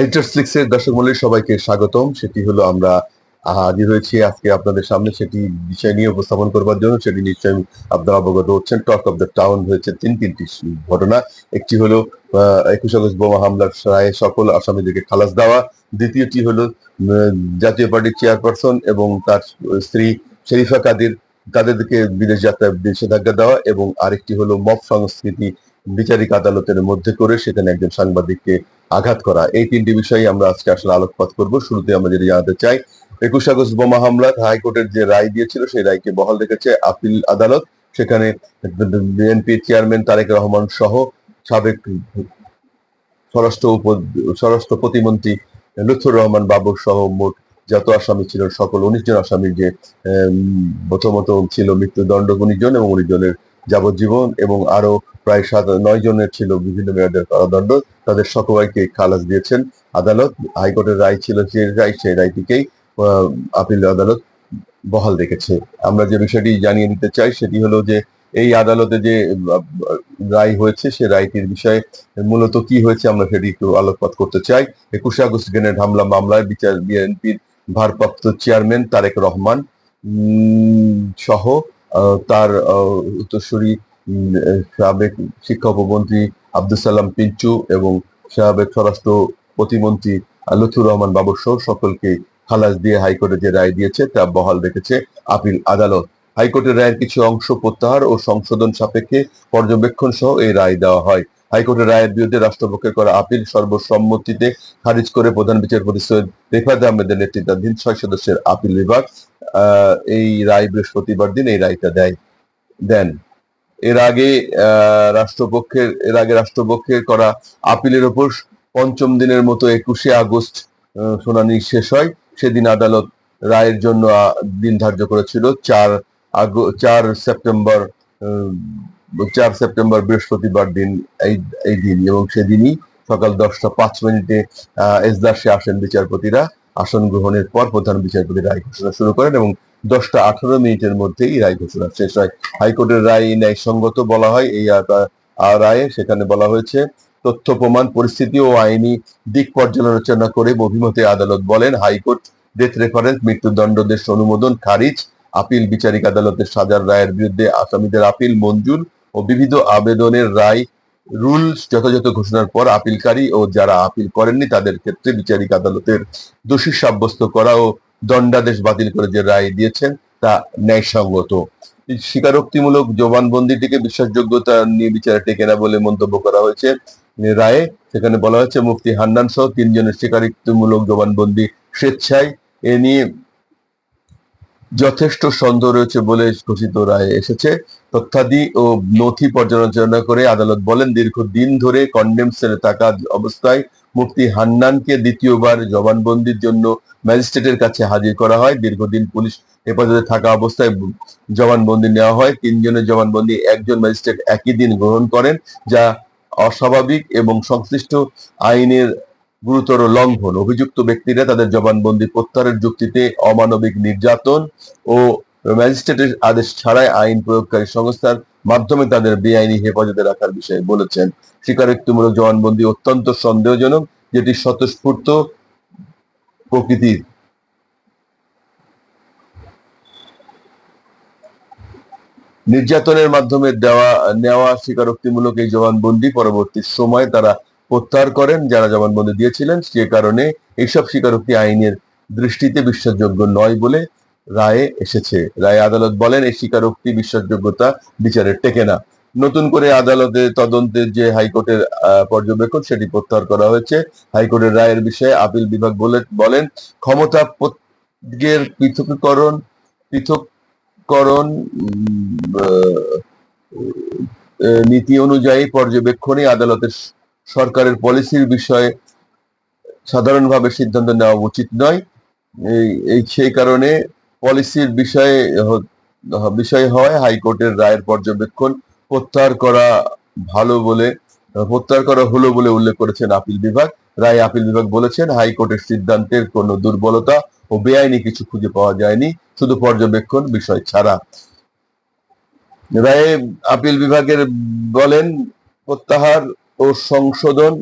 এর দর্শক মন্ডলী সবাইকে স্বাগতম। সেটি হলো আমরা হাজির হয়েছি আজকে আপনাদের সামনে। সেটি বিষয় নিয়ে উপস্থাপন করবার জন্য সেটি নিশ্চয়ই আপনারা অবগত হচ্ছেন। টক অফ দ্য টাউন হয়েছে তিন, তিনটি ঘটনা। একটি হলো একুশ আগস্ট বোমা হামলার রায়ে সকল আসামিদেরকে খালাস দেওয়া। দ্বিতীয়টি হলো জাতীয় পার্টির চেয়ারপারসন এবং তার স্ত্রী শরীফা কাদির তাদেরকে বিদেশ যাত্রায় নিষেধাজ্ঞা দেওয়া এবং আরেকটি হলো মব সংস্কৃতি বিচারিক আদালতের মধ্যে করে সেখানে একজন সাংবাদিককে আঘাত করা। এই তিনটি বিষয়ে আমরা আজকে আসলে আলোকপাত করব। শুরুতে আমরা যেটি জানাতে চাই, একুশ আগস্ট বোমা হামলার হাইকোর্টের যে রায় দিয়েছিল, সেই রায়কে বহাল রেখেছে আপিল আদালত। সেখানে বিএনপি চেয়ারম্যান তারেক রহমান সহ সাবেক স্বরাষ্ট্র উপ, স্বরাষ্ট্র প্রতিমন্ত্রী লুৎফুর রহমান বাবুর সহ মোট যত আসামি ছিল, সকল উনিশ জন আসামির যে প্রথমত ছিল মৃত্যুদণ্ড উনিশ জন এবং উনিশ জনের যাবজ্জীবন এবং আরও প্রায় সাত নয় জনের ছিল বিভিন্ন মেয়াদের কারাদণ্ড। তাদের সকলকে খালাস দিয়েছেন আদালত। হাইকোর্টের রায় ছিল যে রায়, সেই রায়টিকেই আপিল আদালত বহাল রেখেছে। আমরা যে বিষয়টি জানিয়ে দিতে চাই সেটি হলো যে এই আদালতে যে রায় হয়েছে, সে রায়টির বিষয়ে মূলত কি হয়েছে আমরা সেটি একটু আলোকপাত করতে চাই। একুশে আগস্ট গ্রেনেড হামলা মামলায় বিচার বিএনপির ভারপ্রাপ্ত চেয়ারম্যান তারেক রহমান সহ তার উত্তরসূরি সাবেক শিক্ষা উপমন্ত্রী আব্দুল সালাম পিঞ্চু এবং সাবেক স্বরাষ্ট্র প্রতিমন্ত্রী লুৎফুর রহমান বাবুর সহ সকলকে খালাস দিয়ে হাইকোর্টে যে রায় দিয়েছে, তা বহাল রেখেছে আপিল আদালত। হাইকোর্টের রায়ের কিছু অংশ প্রত্যাহার ও সংশোধন সাপেক্ষে পর্যবেক্ষণ সহ এই রায় দেওয়া হয়। হাইকোর্টের রায়ের বিরুদ্ধে রাষ্ট্রপক্ষের করা আপিল সর্বসম্মতিতে খারিজ করে প্রধান বিচারপতি সৈয়দ রেফাত আহমেদের নেতৃত্বাধীন ছয় সদস্যের আপিল বিভাগ এই রায় বৃহস্পতিবার দিন এই রায়টা দেয় দেন। এর আগে রাষ্ট্রপক্ষের এর আগে রাষ্ট্রপক্ষের করা আপিলের ওপর পঞ্চম দিনের মতো একুশে আগস্ট শুনানি শেষ হয়। সেদিন আদালত রায়ের জন্য দিন ধার্য করেছিল। চার চার সেপ্টেম্বর চার সেপ্টেম্বর বৃহস্পতিবার দিন এই এই দিন এবং সেদিনই সকাল দশটা পাঁচ মিনিটে আহ, এজলাসে আসেন বিচারপতিরা। আসন গ্রহণের পর প্রধান বিচারপতি রায় ঘোষণা শুরু করেন এবং দশটা আঠারো মিনিটের মধ্যেই রায় ঘোষণা শেষ হয়। হাইকোর্টের রায় ন্যায়সঙ্গত বলা হয়, এই রায়ে সেখানে বলা হয়েছে, তথ্য, প্রমাণ, পরিস্থিতি ও আইনি দিক পর্যালোচনা করে অভিমতে আদালত বলেন, হাইকোর্ট ডেথ রেফারেন্স, মৃত্যুদণ্ডদের অনুমোদন, খারিজ, আপিল, বিচারিক আদালতের সাজার রায়ের বিরুদ্ধে আসামিদের আপিল, মঞ্জুর ও বিবিধ আবেদনের রায় রুলস যথাযথ ঘোষণার পর আপিলকারী ও যারা আপিল করেননি তাদের ক্ষেত্রে বিচারিক আদালতের দোষী সাব্যস্ত করা ও দণ্ডাদেশ বাতিল করে যে রায় দিয়েছেন তা ন্যায়সঙ্গত। স্বীকারোক্তিমূলক জবানবন্দিটিকে বিশ্বাসযোগ্যতা নিয়ে বিচারে টেকে না বলে মন্তব্য করা হয়েছে। রায়ে সেখানে বলা হয়েছে, মুফতি হান্নান সহ তিনজনের স্বীকারোক্তিমূলক জবানবন্দি স্বেচ্ছায় এ নিয়ে যথেষ্ট সন্দেহ রয়েছে বলে ঘোষিত রায়ে এসেছে। তথ্যাদি ও নথি পর্যালোচনা করে আদালত বলেন, দীর্ঘদিন ধরে কন্ডেম সেলে থাকা অবস্থায় মুফতি হান্নানকে দ্বিতীয়বার জবানবন্দির জন্য ম্যাজিস্ট্রেটের কাছে হাজির করা হয়। দীর্ঘদিন পুলিশ হেফাজতে থাকা অবস্থায় জবানবন্দি নেওয়া হয়। তিনজনের জবানবন্দি একজন ম্যাজিস্ট্রেট একই দিন গ্রহণ করেন, যা অস্বাভাবিক এবং সংশ্লিষ্ট আইনের গুরুতর লঙ্ঘন। অভিযুক্ত ব্যক্তিরা তাদের জবানবন্দি প্রত্যাহারের যুক্তিতে অমানবিক নির্যাতন ও ম্যাজিস্ট্রেটের আদেশ ছাড়াই আইন প্রয়োগকারী সংস্থার মাধ্যমে তাদের বেআইনি হেফাজতে রাখার বিষয়ে বলেছেন। স্বীকারোক্তিমূলক জবানবন্দি অত্যন্ত সন্দেহজনক, যেটি স্বতঃস্ফূর্ত প্রকৃতির। নির্যাতনের মাধ্যমে দেওয়া, নেওয়া স্বীকারোক্তিমূলক এই জবানবন্দি পরবর্তী সময় তারা প্রত্যাহার করেন, যারা জবানবন্দি দিয়েছিলেন সে কারণে এইসব স্বীকারোক্তি আইনের দৃষ্টিতে বিশ্বাসযোগ্য নয় বলে রায়ে এসেছে। রায়ে আদালত বলেন, এই স্বীকারোক্তি বিশ্বাসযোগ্যতা বিচারের টেকে না। নতুন করে আদালতে তদন্তের যে হাইকোর্টের পর্যবেক্ষণ, সেটি প্রত্যাহার করা হয়েছে। হাইকোর্টের রায়ের বিষয়ে আপিল বিভাগ বলে, বলেন, ক্ষমতা প্রত্যেকের পৃথকীকরণ, পৃথককরণ নীতি অনুযায়ী পর্যবেক্ষণে আদালতের সরকারের পলিসির বিষয়ে সাধারণভাবে সিদ্ধান্ত নেওয়া উচিত নয়। এই সেই কারণে পলিসির বিষয়ে বিষয় হয় হাইকোর্টের রায়ের পর্যবেক্ষণ। প্রত্যাহার করা ভালো বলে, প্রত্যাহার করা হলো বলে উল্লেখ করেছেন আপিল বিভাগ। রায় আপিল বিভাগ বলেছেন, হাইকোর্টের সিদ্ধান্তের কোনো দুর্বলতা ও বেআইনি কিছু খুঁজে পাওয়া যায়নি, শুধু পর্যবেক্ষণ বিষয় ছাড়া। রায়ে আপিল বিভাগের বলেন, প্রত্যাহার ও সংশোধন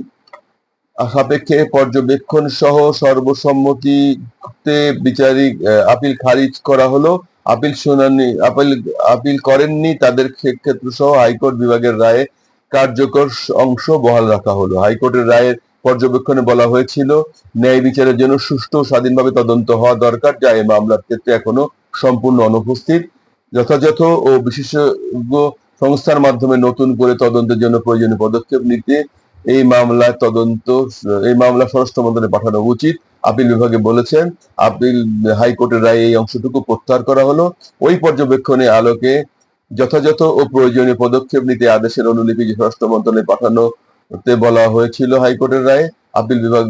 সাপেক্ষে পর্যবেক্ষণ সহ সর্বসম্মতিতে বিচারিক আপিল খারিজ করা হলো। আপিল শুনানি, আপিল আপিল করেননি, তাদের ক্ষেত্র সহ হাইকোর্ট বিভাগের রায়ে কার্যকর অংশ বহাল রাখা হলো। হাইকোর্টের রায়ের পর্যবেক্ষণে বলা হয়েছিল, ন্যায় বিচারের জন্য সুষ্ঠু স্বাধীনভাবে তদন্ত হওয়া দরকার, যা এই মামলার ক্ষেত্রে এখনও সম্পূর্ণ অনুপস্থিত। যথাযথ ও বিশেষজ্ঞ সংস্থার মাধ্যমে নতুন করে তদন্তের জন্য প্রয়োজনীয় পদক্ষেপ নিতে এই মামলায় তদন্ত, এই মামলা স্বরাষ্ট্র মন্ত্রণালয়ে পাঠানো উচিত। আপিল বিভাগে বলেছেন, আপিল হাইকোর্টের রায়ে এই অংশটুকু প্রত্যাহার করা হলো। ওই পর্যবেক্ষণে আলোকে যথাযথ ও প্রয়োজনীয় পদক্ষেপ নিতে আদেশের অনুলিপি স্বরাষ্ট্র মন্ত্রণালয়ে পাঠানোতে বলা হয়েছিল হাইকোর্টের রায়ে। আপিল বিভাগ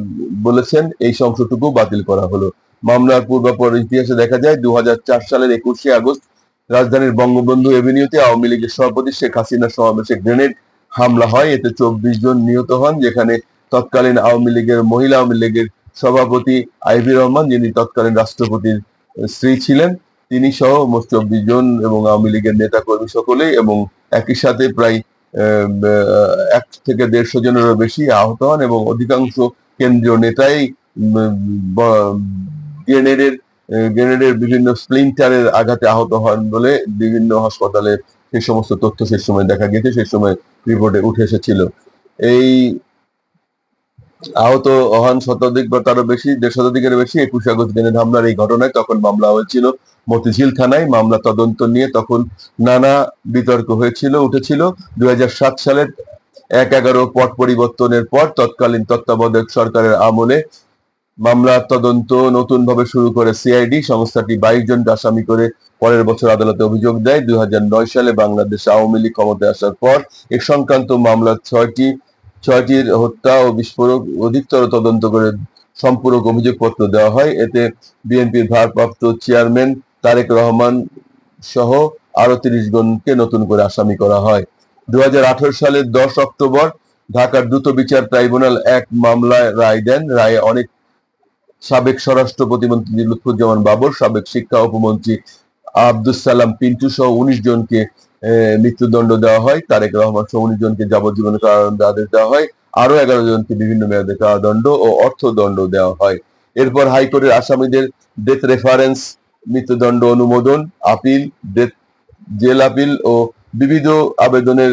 বলেছেন, এই অংশটুকু বাতিল করা হলো। মামলার পূর্বাপর ইতিহাসে দেখা যায় দু হাজার চার সালের একুশে আগস্ট রাজধানীর বঙ্গবন্ধু এভিনিউতে আওয়ামী লীগের সভাপতি শেখ হাসিনা সমাবেশে গ্রেনেড হামলা হয়। এতে চব্বিশ জন নিহত হন, যেখানে তৎকালীন আওয়ামী লীগের মহিলা, আওয়ামী লীগের সভাপতি আইভি রহমান, যিনি তৎকালীন রাষ্ট্রপতির স্ত্রী ছিলেন। তিনি সহ মোট চব্বিশ জন এবং আওয়ামী লীগের নেতা কর্মী সকলেই এবং একই সাথে প্রায় এক থেকে দেড়শো জনেরও বেশি আহত হন এবং অধিকাংশ কেন্দ্রীয় নেতাই গ্রেনেডের গ্রেনেডের বিভিন্ন স্প্লিন্টারের আঘাতে আহত হন বলে বিভিন্ন হাসপাতালে সেই সমস্ত তথ্য সেই সময় দেখা গেছে সেই সময় রিপোর্টে উঠে এসেছিল। এই আহত হন শতাধিক বা তারও বেশি দেড় শতাধিকের বেশি। একুশে আগস্ট গ্রেনেড হামলার এই ঘটনায় তখন মামলা হয়েছিল মতিঝিল থানায়। মামলা তদন্ত নিয়ে তখন নানা বিতর্ক হয়েছিল, উঠেছিল। দুই হাজার সাত সালের এক এগারো পট পরিবর্তনের পর তৎকালীন তত্ত্বাবধায়ক সরকারের আমলে মামলার তদন্ত নতুন ভাবে শুরু করে সিআইডি সংস্থাটি বাইশ জনকে আসামি করে পরের বছর আদালতে অভিযোগ দেয়। দুই নয় সালে বাংলাদেশ আওয়ামী লীগ ক্ষমতায় আসার পর এ সংক্রান্ত মামলার ছয়টি, ছয়টির হত্যা ও বিস্ফোরক অধিকতর তদন্ত করে সম্পূরক অভিযোগপত্র দেওয়া হয়। এতে বিএনপির ভারপ্রাপ্ত চেয়ারম্যান তারেক রহমান সহ আরও তিরিশ জনকে নতুন করে আসামি করা হয়। দু হাজার আঠারো সালের দশ অক্টোবর ঢাকার দ্রুত বিচার ট্রাইব্যুনাল এক মামলায় রায় দেন। রায়ে অনেক সাবেক স্বরাষ্ট্র প্রতিমন্ত্রী লুৎফুজ্জামান বাবর, সাবেক শিক্ষা উপমন্ত্রী আব্দুস সালাম পিন্টু সহ উনিশ জনকে মৃত্যুদণ্ড দেওয়া হয়। তারেক রহমান সহ উনিশ জনকে যাবজ্জীবন কারাদণ্ড আদেশ দেওয়া হয়। আরও এগারো জনকে বিভিন্ন মেয়াদে কারাদণ্ড ও অর্থদণ্ড দেওয়া হয়। এরপর হাইকোর্টের আসামিদের ডেথ রেফারেন্স, মৃত্যুদণ্ড অনুমোদন, আপিল, ডেথ, জেল আপিল ও বিবিধ আবেদনের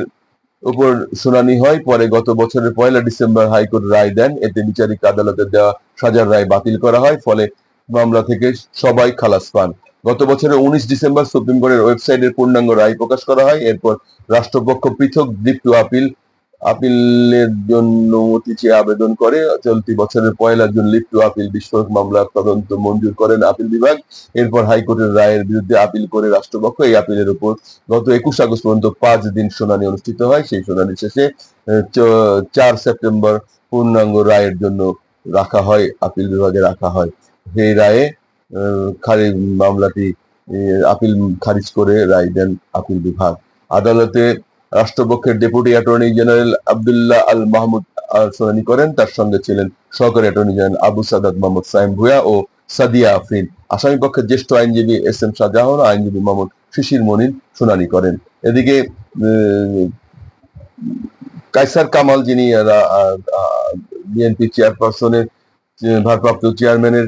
উপর শুনানি হয়। পরে গত বছরের পয়লা ডিসেম্বর হাইকোর্ট রায় দেন। এতে বিচারিক আদালতের দেওয়া সাজার রায় বাতিল করা হয়। ফলে মামলা থেকে সবাই খালাস পান। গত বছরের উনিশ ডিসেম্বর সুপ্রিম কোর্টের ওয়েবসাইটের পূর্ণাঙ্গ রায় প্রকাশ করা হয়। এরপর রাষ্ট্রপক্ষ পৃথক দীপ্ত আপিল আপিলের জন্য অনুমতি চেয়ে আবেদন করে। চলতি বছরের পয়লা জুন লিপ্ত আপিল বিস্ফোরক মামলার তদন্ত মঞ্জুর করেন আপিল বিভাগ। এরপর হাইকোর্টের রায়ের বিরুদ্ধে আপিল করে রাষ্ট্রপক্ষ এই আপিলের উপর গত একুশ আগস্ট পর্যন্ত পাঁচ দিন শুনানি অনুষ্ঠিত হয়। সেই শুনানি শেষে চার সেপ্টেম্বর পূর্ণাঙ্গ রায়ের জন্য রাখা হয় আপিল বিভাগে রাখা হয়। সেই রায়ে আহ, খারি মামলাটি আপিল খারিজ করে রায় দেন আপিল বিভাগ। আদালতে রাষ্ট্রপক্ষের deputy attorney general Abdullah Al Mahmud শুনানি করেন। তার সঙ্গে ছিলেন সহকারী অ্যাটর্নি জেনারেল আবু সাদাত মোহাম্মদ সাইম ভুয়া ও সাদিয়া আফরিন। আসামি পক্ষের জ্যেষ্ঠ আইনজীবী এস এম শাহজাহান আইনজীবী মোহাম্মদ শিশির মনির শুনানি করেন। এদিকে কাইসার কামাল যিনি বিএনপি চেয়ারপারসনের ভারপ্রাপ্ত চেয়ারম্যানের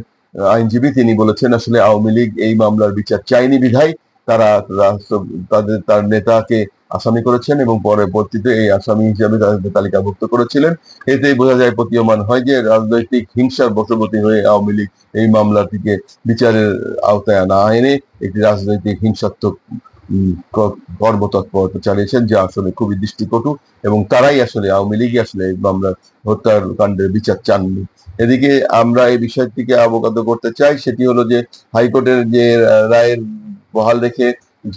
আইনজীবী, তিনি বলেছেন, আসলে আওয়ামী লীগ এই মামলার বিচার চাইনি বিধায়। তারা তাদের, তার নেতাকে আসামি করেছেন এবং পরবর্তীতে এই আসামি হিসাবে তাদেরকে তালিকাভুক্ত করেছিলেন। এতেই বোঝা যায় প্রতীয়মান হয় যে রাজনৈতিক হিংসার বশবর্তী হয়ে আওয়ামী লীগ এই মামলাটিকে বিচারের আওতায় না এনে একটি রাজনৈতিক হিংসাত্মক কর্মতৎপরতা চালিয়েছেন, যা আসলে খুবই দৃষ্টিকটু এবং তারাই আসলে আওয়ামী লীগই আসলে এই মামলার হত্যার কাণ্ডের বিচার চাননি। এদিকে আমরা এই বিষয়টিকে অবগত করতে চাই, সেটি হলো যে হাইকোর্টের যে রায়ের বহাল রেখে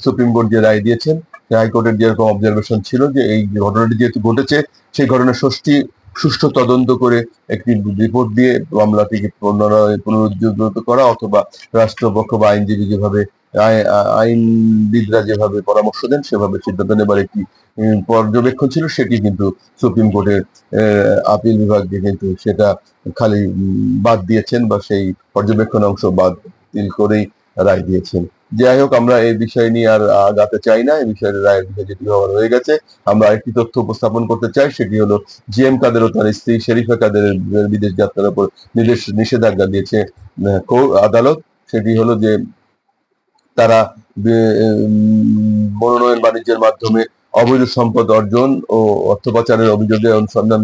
সুপ্রিম কোর্ট যে রায় দিয়েছেন হাইকোর্টের যেরকম অবজারভেশন ছিল যে এই ঘটনাটি যেহেতু ঘটেছে, সেই ঘটনার ষষ্ঠী সুষ্ঠু তদন্ত করে একটি রিপোর্ট দিয়ে মামলাটিকে পুনরুজ্জীবিত করা অথবা রাষ্ট্রপক্ষ বা আইনজীবী যেভাবে আই- আইনবিদরা যেভাবে পরামর্শ দেন, সেভাবে সিদ্ধান্ত নেবার একটি পর্যবেক্ষণ ছিল। সেটি কিন্তু সুপ্রিম কোর্টের আপিল বিভাগকে কিন্তু সেটা খালি বাদ দিয়েছেন বা সেই পর্যবেক্ষণ অংশ বাদ করেই রায় দিয়েছেন। যাই হোক, আমরা এই বিষয় নিয়ে আর আগাতে চাই না। এই বিষয়ের রায়ের বিষয় যেটি হওয়ার হয়ে গেছে, আমরা আরেকটি তথ্য উপস্থাপন করতে চাই, সেটি হলো জি এম কাদের ও তার স্ত্রী শেরিফা কাদের বিদেশ যাত্রার উপর নির্দেশ, নিষেধাজ্ঞা দিয়েছে আদালত। সেটি হলো যে তারা মনোনয়ন বাণিজ্যের মাধ্যমে অবৈধ সম্পদ অর্জন ও অর্থ পাচারের অভিযোগে অনুসন্ধান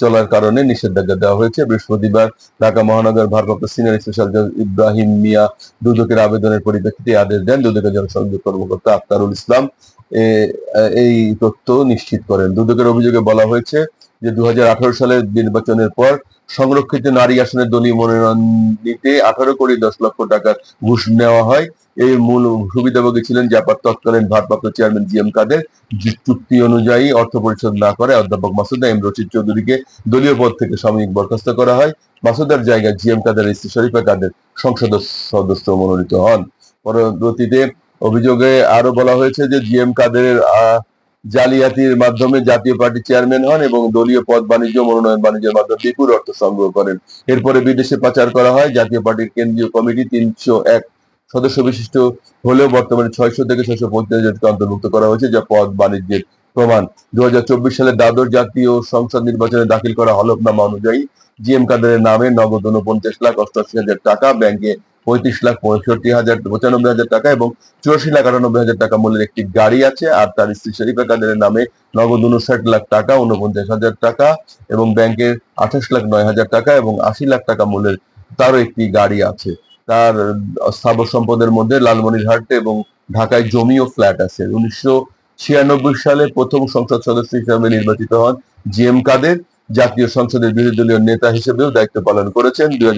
চলার কারণে নিষেধাজ্ঞা দেওয়া হয়েছে। বৃহস্পতিবার ঢাকা মহানগর ভারপ্রাপ্ত সিনিয়র স্পেশাল জাজ ইব্রাহিম মিয়া দুদকের আবেদনের পরিপ্রেক্ষিতে আদেশ দেন। দুদকের জনসংযোগ কর্মকর্তা আক্তারুল ইসলাম এই তথ্য নিশ্চিত করেন। দুদকের অভিযোগে বলা হয়েছে যে দু হাজার আঠারো সালের নির্বাচনের পর সংরক্ষিত নারী আসনের দলীয় মনোনয়ন নিতে আঠারো কোটি দশ লক্ষ টাকার ঘুষ নেওয়া হয়। এর মূল সুবিধাভোগী ছিলেন জাপার তৎকালীন ভারপ্রাপ্ত চেয়ারম্যান জি এম কাদের চুক্তি অনুযায়ী অর্থ পরিশোধ না করে অধ্যাপক মাসুদা এম রশিদ চৌধুরীকে দলীয় পদ থেকে সাময়িক বরখাস্ত করা হয়। মাসুদার জায়গায় জি এম কাদের স্ত্রী শরীফা কাদের সংসদ সদস্য মনোনীত হন। পরবর্তীতে অভিযোগে আরও বলা হয়েছে যে জি এম কাদের জালিয়াতির মাধ্যমে জাতীয় পার্টির চেয়ারম্যান হন এবং দলীয় পদ বাণিজ্য মনোনয়ন বাণিজ্যের মাধ্যমে বিপুল অর্থ সংগ্রহ করেন। এরপরে বিদেশে পাচার করা হয়। জাতীয় পার্টির কেন্দ্রীয় কমিটি তিনশো এক সদস্য বিশিষ্ট হলেও বর্তমানে ছয়শো থেকে ছয়শো পঞ্চাশ জনকে অন্তর্ভুক্ত করা হয়েছে, যা পদ বাণিজ্যের প্রমাণ। দু হাজার চব্বিশ সালে দ্বাদশ জাতীয় সংসদ নির্বাচনে দাখিল করা হলফনামা অনুযায়ী জি এম কাদের নামে নগদ উনপঞ্চাশ লাখ অষ্টআশি হাজার টাকা, ব্যাংকে পঁয়ত্রিশ লাখ পঁয়ষট্টি হাজার, পঁচানব্বই হাজার টাকা এবং চুরাশি লাখ আটানব্বই হাজার টাকা মূল্যের একটি গাড়ি আছে, আর তার স্ত্রী শরীফা কাদের নামে নগদ উনষাট লাখ টাকা উনপঞ্চাশ হাজার টাকা এবং ব্যাংকের আঠাশ লাখ নয় হাজার টাকা এবং আশি লাখ টাকা মূল্যের তারও একটি গাড়ি আছে। তার স্থাবর সম্পদের মধ্যে লালমনিরহাটে এবং ঢাকায় জমি ও ফ্ল্যাট আছে। উনিশশো ছিয়ানব্বই সালে প্রথম সংসদ সদস্য হিসেবে নির্বাচিত হন জি এম কাদের। জাতীয় সংসদের বিরোধী দলীয় নেতা হিসেবেও দায়িত্ব পালন করেছেন। দুই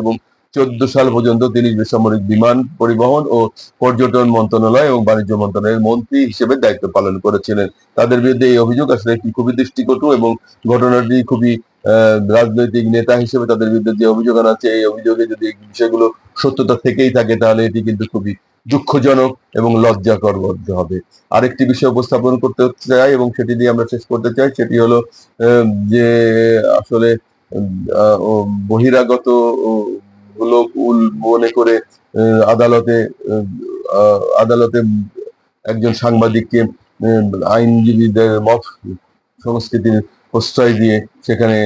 এবং চোদ্দ সাল পর্যন্ত তিনি বেসামরিক বিমান পরিবহন ও পর্যটন মন্ত্রণালয় এবং বাণিজ্য মন্ত্রণালয়ের মন্ত্রী হিসেবে দায়িত্ব পালন করেছিলেন। তাদের বিরুদ্ধে এই অভিযোগ আসলে একটি খুবই দৃষ্টিকটু এবং ঘটনাটি খুবই রাজনৈতিক নেতা হিসেবে তাদের বিরুদ্ধে যে অভিযোগ আনা আছে এই অভিযোগে যদি বিষয়গুলো সত্যতা থেকেই থাকে, তাহলে এটি কিন্তু খুবই দুঃখজনক এবং লজ্জাকর হবে। আরেকটি বিষয় উপস্থাপন করতে চাই এবং সেটি দিয়ে আমরা শেষ করতে চাই, সেটি হলো যে আসলে বহিরাগত লোক উল মনে করে আদালতে আদালতে একজন সাংবাদিককে আইনজীবীদের মত সংস্কৃতির প্রশ্রয় দিয়ে সেখানে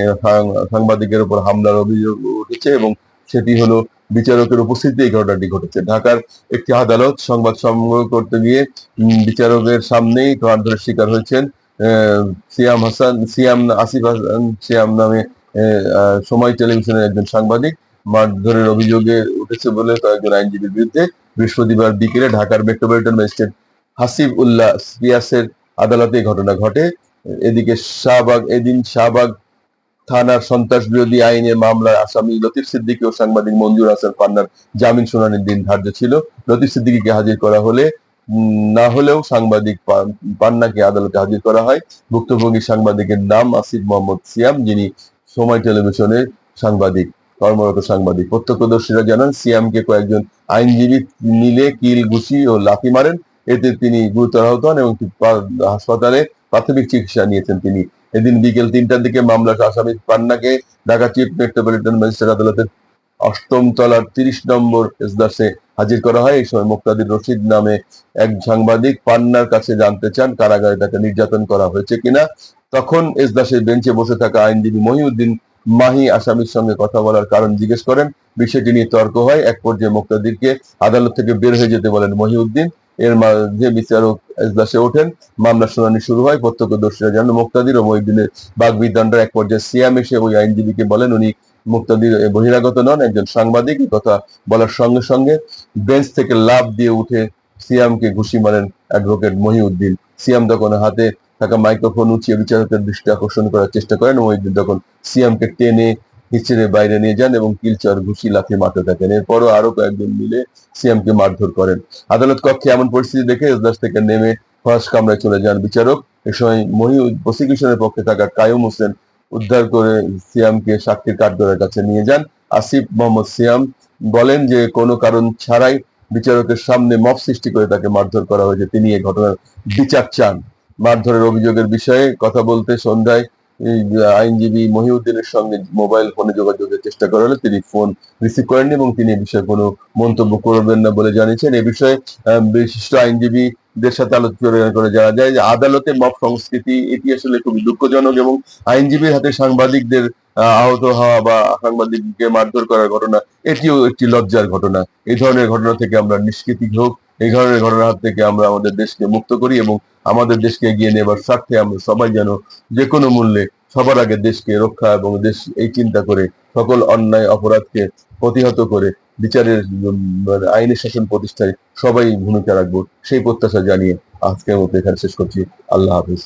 সাংবাদিকের উপর হামলার অভিযোগ উঠেছে এবং সেটি হলো বিচারকের উপস্থিতিতে এই ঘটনাটি ঘটেছে। ঢাকার একটি আদালত সংবাদ সংগ্রহ করতে গিয়ে বিচারকের সামনেই মারধরের শিকার হয়েছেন সিয়াম হাসান, সিয়াম আসিফ হাসান, সিয়াম নামে সময় টেলিভিশনের একজন সাংবাদিক। মারধরের অভিযোগে উঠেছে বলে কয়েকজন আইনজীবীর বিরুদ্ধে বৃহস্পতিবার বিকেলে ঢাকার মেট্রোপলিটন ম্যাজিস্ট্রেট হাসিব উল্লাহ সিয়াসের আদালতে ঘটনা ঘটে। এদিকে শাহবাগ, এদিন শাহবাগ থানার সন্ত্রাস বিরোধী আইনের মামলার আসামি লতিফ সিদ্দিকী ও সাংবাদিক মঞ্জুর হাসান পান্নার জামিন শুনানির দিন ধার্য ছিল। লতিফ সিদ্দিকীকে হাজির করা হলে, না হলেও সাংবাদিক পান্নাকে আদালতে হাজির করা হয়। ভুক্তভোগী সাংবাদিকের নাম আসিফ মোহাম্মদ সিয়াম, যিনি সময় টেলিভিশনের সাংবাদিক। কর্মরত সাংবাদিক। প্রত্যক্ষদর্শীরা জানান, সিয়ামকে কয়েকজন আইনজীবী মিলে কিল ঘুষি ও লাথি মারেন। এতে তিনি গুরুতর আহত হন এবং হাসপাতালে প্রাথমিক চিকিৎসা নিয়েছেন তিনি। এদিন বিকেল তিনটার দিকে মামলার আসামি পান্নাকে ঢাকা চিফ মেট্রোপলিটন ম্যাজিস্ট্রেট আদালতের অষ্টম তলার তিরিশ নম্বর এজলাসে হাজির করা হয়। এই সময় মুক্তাদির রশিদ নামে এক সাংবাদিক পান্নার কাছে জানতে চান, কারাগারে তাকে নির্যাতন করা হয়েছে কিনা। তখন এজলাসের বেঞ্চে বসে থাকা আইনজীবী মহিউদ্দিন মাহি আসামির সঙ্গে কথা বলার কারণ জিজ্ঞেস করেন। বিষয়টি নিয়ে তর্ক হয়। এক পর্যায়ে মুক্তাদিরকে আদালত থেকে বের হয়ে যেতে বলেন মহিউদ্দিন। এর মাঝে বিচারক এজলাসে ওঠেন। মামলার শুনানি শুরু হয়। প্রত্যক্ষদর্শীরা জানান, মুক্তাদির ও মহিউদ্দিনের বাগবিদ্যান্ডার এক পর্যায়ে সিয়াম এসে ওই আইনজীবীকে বলেন, উনি মুক্তাদির বহিরাগত নন, একজন সাংবাদিক। কথা বলার সঙ্গে সঙ্গে বেঞ্চ থেকে লাভ দিয়ে উঠে সিয়ামকে ঘুষি মারেন অ্যাডভোকেট মহিউদ্দিন। সিয়াম তখন হাতে থাকা মাইক্রোফোন উঁচিয়ে বিচারকের দৃষ্টি আকর্ষণ করার চেষ্টা করেন মহিউদ্দিন তখন সিয়ামকে টেনে হিচড়ে বাইরে নিয়ে যান এবং কিলচর ঘুষি লাথি মারতে থাকেন, এরপরও আরও কয়েকজন মিলে সিয়ামকে মারধর করেন। আদালত কক্ষে এমন পরিস্থিতি দেখে এজলাস থেকে নেমে ফরাস কামরায় চলে যান বিচারক। এ সময় মহি প্রসিকিউশনের পক্ষে থাকা কায়ুম হোসেন উদ্ধার করে সিয়ামকে সাক্ষীর কাঠগড়ার কাছে নিয়ে যান। আসিফ মোহাম্মদ সিয়াম বলেন যে, কোনো কারণ ছাড়াই বিচারকের সামনে মব সৃষ্টি করে তাকে মারধর করা হয়েছে। তিনি এই ঘটনার বিচার চান। মারধরের অভিযোগের বিষয়ে কথা বলতে সন্ধ্যায় আইনজীবী মহিউদ্দিনের সঙ্গে মোবাইল ফোনে যোগাযোগের চেষ্টা করা হলে তিনি ফোন রিসিভ করেননি এবং তিনি এ বিষয়ে কোনো মন্তব্য করবেন না বলে জানিয়েছেন। এ বিষয়ে বিশিষ্ট আইনজীবীদের সাথে আলোচনা করে জানা যায় যে আদালতে মব সংস্কৃতি এটি আসলে খুবই দুঃখজনক এবং আইনজীবীর হাতে সাংবাদিকদের আহ, আহত হওয়া বা সাংবাদিককে মারধর করার ঘটনা এটিও একটি লজ্জার ঘটনা। এই ধরনের ঘটনা থেকে আমরা নিষ্কৃতি হোক এই ধরনের ঘটনার হাত থেকে আমরা আমাদের দেশকে মুক্ত করি এবং আমাদের দেশকে এগিয়ে নেবার স্বার্থে আমরা সবাই যেন যে কোনো মূল্যে সবার আগে দেশকে রক্ষা এবং দেশ এই চিন্তা করে সকল অন্যায় অপরাধকে প্রতিহত করে বিচারের মানে আইনের শাসন প্রতিষ্ঠায় সবাই ভূমিকা রাখব সেই প্রত্যাশা জানিয়ে আজকের মতো এখানে শেষ করছি। আল্লাহ হাফিজ।